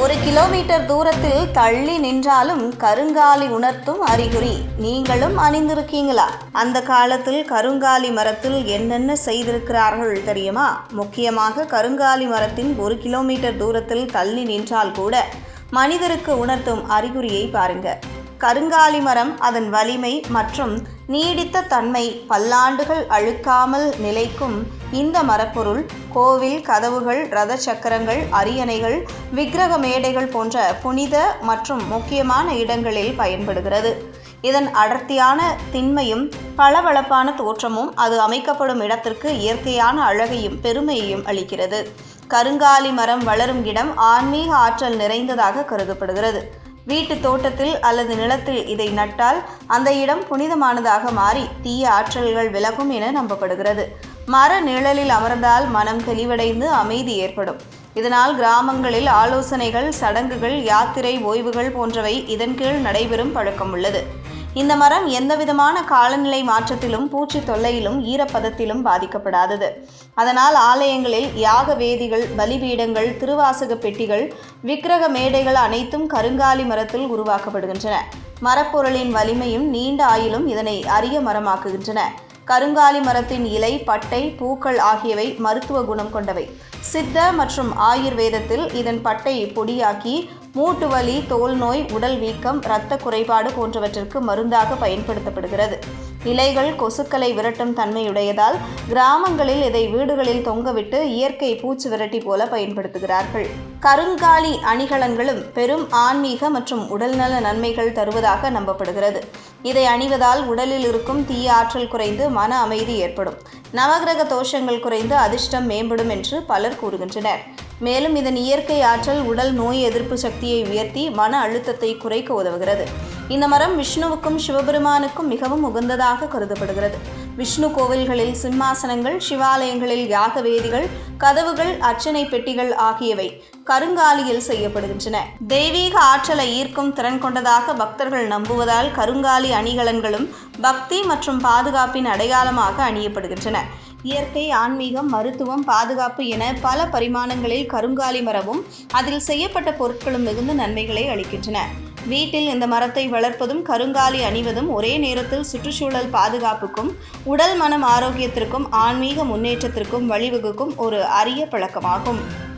ஒரு கிலோமீட்டர் தூரத்தில் தள்ளி நின்றாலும் கருங்காலி உணர்த்தும் அறிகுறி. நீங்களும் அணிந்திருக்கீங்களா? அந்த காலத்தில் கருங்காலி மரத்தில் என்னென்ன செய்திருக்கிறார்கள் தெரியுமா? முக்கியமாக கருங்காலி மரத்தின் ஒரு கிலோமீட்டர் தூரத்தில் தள்ளி நின்றால் கூட மனிதருக்கு உணர்த்தும் அறிகுறியை பாருங்கள் கருங்காலி மரம் அதன் வலிமை மற்றும் நீடித்த தன்மை பல்லாண்டுகள் அழுக்காமல் நிலைக்கும் இந்த மரப்பொருள் கோவில் கதவுகள் ரத சக்கரங்கள் அரியணைகள் விக்கிரக மேடைகள் போன்ற புனித மற்றும் முக்கியமான இடங்களில் பயன்படுகிறது. இதன் அடர்த்தியான திண்மையும் பளபளப்பான தோற்றமும் அது அமைக்கப்படும் இடத்திற்கு இயற்கையான அழகையும் பெருமையையும் அளிக்கிறது. கருங்காலி மரம் வளரும் இடம் ஆன்மீக ஆற்றல் நிறைந்ததாக கருதப்படுகிறது. வீட்டு தோட்டத்தில் அல்லது நிலத்தில் இதை நட்டால் அந்த இடம் புனிதமானதாக மாறி தீய ஆற்றல்கள் விலகும் என நம்பப்படுகிறது. மர நிழலில் அமர்ந்தால் மனம் தெளிவடைந்து அமைதி ஏற்படும். இதனால் கிராமங்களில் ஆலோசனைகள் சடங்குகள் யாத்திரை ஓய்வுகள் போன்றவை இதன் கீழ் நடைபெறும் பழக்கம் உள்ளது. இந்த மரம் எந்தவிதமான காலநிலை மாற்றத்திலும் பூச்சி தொல்லையிலும் ஈரப்பதத்திலும் பாதிக்கப்படாதது. அதனால் ஆலயங்களில் யாக வேதிகள் பலிபீடங்கள் திருவாசக பெட்டிகள் விக்கிரக மேடைகள் அனைத்தும் கருங்காலி மரத்தில் உருவாக்கப்படுகின்றன. மரப்பொருளின் வலிமையும் நீண்ட ஆயிலும் இதனை அரிய மரமாக்குகின்றன. கருங்காலி மரத்தின் இலை பட்டை பூக்கள் ஆகியவை மருத்துவ குணம் கொண்டவை. சித்த மற்றும் ஆயுர்வேதத்தில் இதன் பட்டை பொடியாக்கி மூட்டு வலி தோல் நோய் உடல் வீக்கம் இரத்த குறைபாடு போன்றவற்றிற்கு மருந்தாக பயன்படுத்தப்படுகிறது. இலைகள் கொசுக்களை விரட்டும் தன்மையுடையதால் கிராமங்களில் இதை வீடுகளில் தொங்கவிட்டு இயற்கை பூச்சி விரட்டி போல பயன்படுத்துகிறார்கள். கருங்காலி அணிகலன்களும் பெரும் ஆன்மீக மற்றும் உடல்நல நன்மைகள் தருவதாக நம்பப்படுகிறது. இதை அணிவதால் உடலில் இருக்கும் தீய ஆற்றல் குறைந்து மன அமைதி ஏற்படும். நவகிரக தோஷங்கள் குறைந்து அதிர்ஷ்டம் மேம்படும் என்று பலர் கூறுகின்றனர். மேலும் இதன் இயற்கை ஆற்றல் உடல் நோய் எதிர்ப்பு சக்தியை உயர்த்தி மன அழுத்தத்தை குறைக்க உதவுகிறது. இந்த மரம் விஷ்ணுவுக்கும் சிவபெருமானுக்கும் மிகவும் உகந்ததாக கருதப்படுகிறது. விஷ்ணு கோவில்களில் சிம்மாசனங்கள் சிவாலயங்களில் யாக வேதிகள் கதவுகள் அர்ச்சனை பெட்டிகள் ஆகியவை கருங்காலியில் செய்யப்படுகின்றன. தெய்வீக ஆற்றலை ஈர்க்கும் திறன் கொண்டதாக பக்தர்கள் நம்புவதால் கருங்காலி அணிகலன்களும் பக்தி மற்றும் பாதுகாப்பின் அடையாளமாக அணியப்படுகின்றன. இயற்கை ஆன்மீகம் மருத்துவம் பாதுகாப்பு என பல பரிமாணங்களில் கருங்காலி மரமும் அதில் செய்யப்பட்ட பொருட்களும் மிகுந்த நன்மைகளை அளிக்கின்றன. வீட்டில் இந்த மரத்தை வளர்ப்பதும் கருங்காலி அணிவதும் ஒரே நேரத்தில் சுற்றுச்சூழல் பாதுகாப்புக்கும் உடல் மனம் ஆரோக்கியத்திற்கும் ஆன்மீக முன்னேற்றத்திற்கும் வழிவகுக்கும் ஒரு அரிய பழக்கமாகும்.